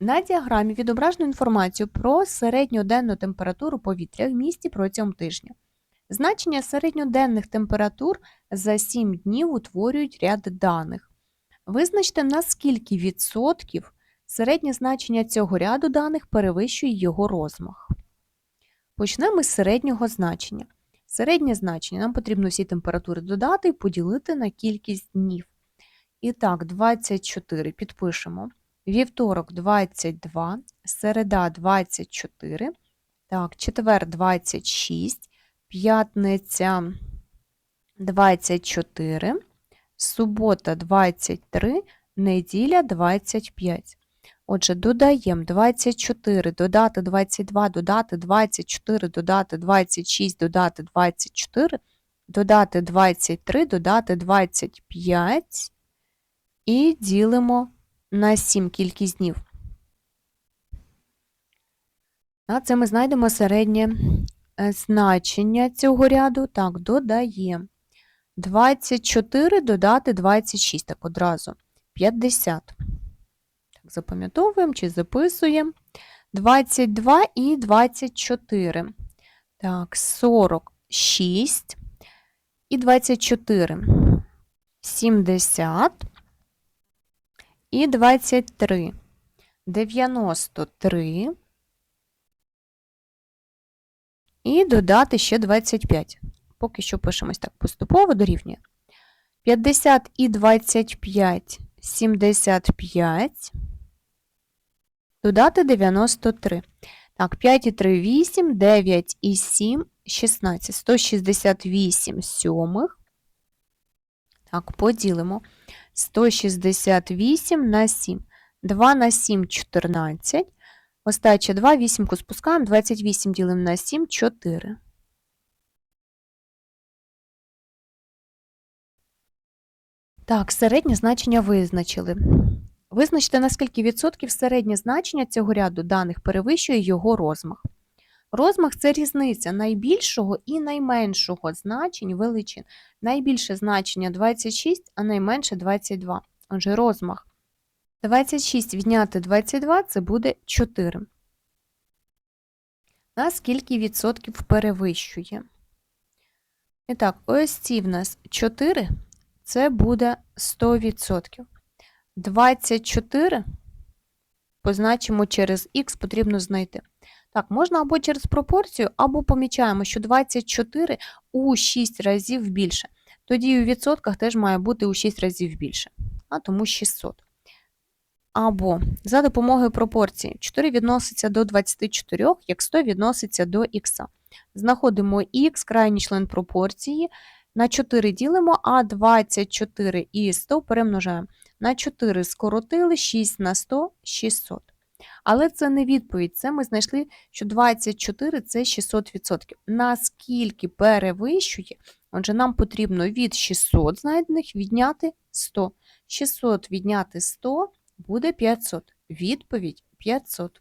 На діаграмі відображено інформацію про середньоденну температуру повітря в місті протягом тижня. Значення середньоденних температур за 7 днів утворюють ряд даних. Визначте, на скільки відсотків середнє значення цього ряду даних перевищує його розмах. Почнемо з середнього значення. Середнє значення нам потрібно всі температури додати і поділити на кількість днів. І так, 24 підпишемо. Вівторок 22, середа 24, так, четвер 26, п'ятниця 24, субота 23, неділя 25. Отже, додаємо 24, додати 22, додати 24, додати 26, додати 24, додати 23, додати 25 і ділимо на 7 кількість днів. А це ми знайдемо середнє е, значення цього ряду. Так, додаємо. 24 додати 26, так одразу. 50. Так, запам'ятовуємо чи записуємо. 22 і 24. Так, 46 і 24. 70 і 23. 93. І додати ще 25. Поки що пишемось так поступово дорівнює. 50 і 25 75. Додати 93. Так, 5 і 3 8, 9 і 7 16. 168 сьомих. Так, поділимо. 168 на 7. 2 на 7 14. Остача 2, вісімку спускаємо, 28 ділимо на 7 4. Так, середнє значення визначили. Визначте, на скільки відсотків середнє значення цього ряду даних перевищує його розмах. Розмах це різниця найбільшого і найменшого значень величин. Найбільше значення 26, а найменше 22. Отже, розмах 26 відняти 22 це буде 4. На скільки відсотків перевищує? І так, ось ці в нас 4 це буде 100%. 24 позначимо через х, потрібно знайти. Так, можна або через пропорцію, або помічаємо, що 24 у 6 разів більше. Тоді у відсотках теж має бути у 6 разів більше, а тому 600. Або за допомогою пропорції 4 відноситься до 24, як 100 відноситься до х. Знаходимо х, крайній член пропорції, на 4 ділимо, а 24 і 100 перемножаємо. На 4 скоротили, 6 на 100 – 600. Але це не відповідь. Це ми знайшли, що 24 це 600%. Наскільки перевищує, отже, нам потрібно від 600 знайдених відняти 100. 600 відняти 100 буде 500. Відповідь 500.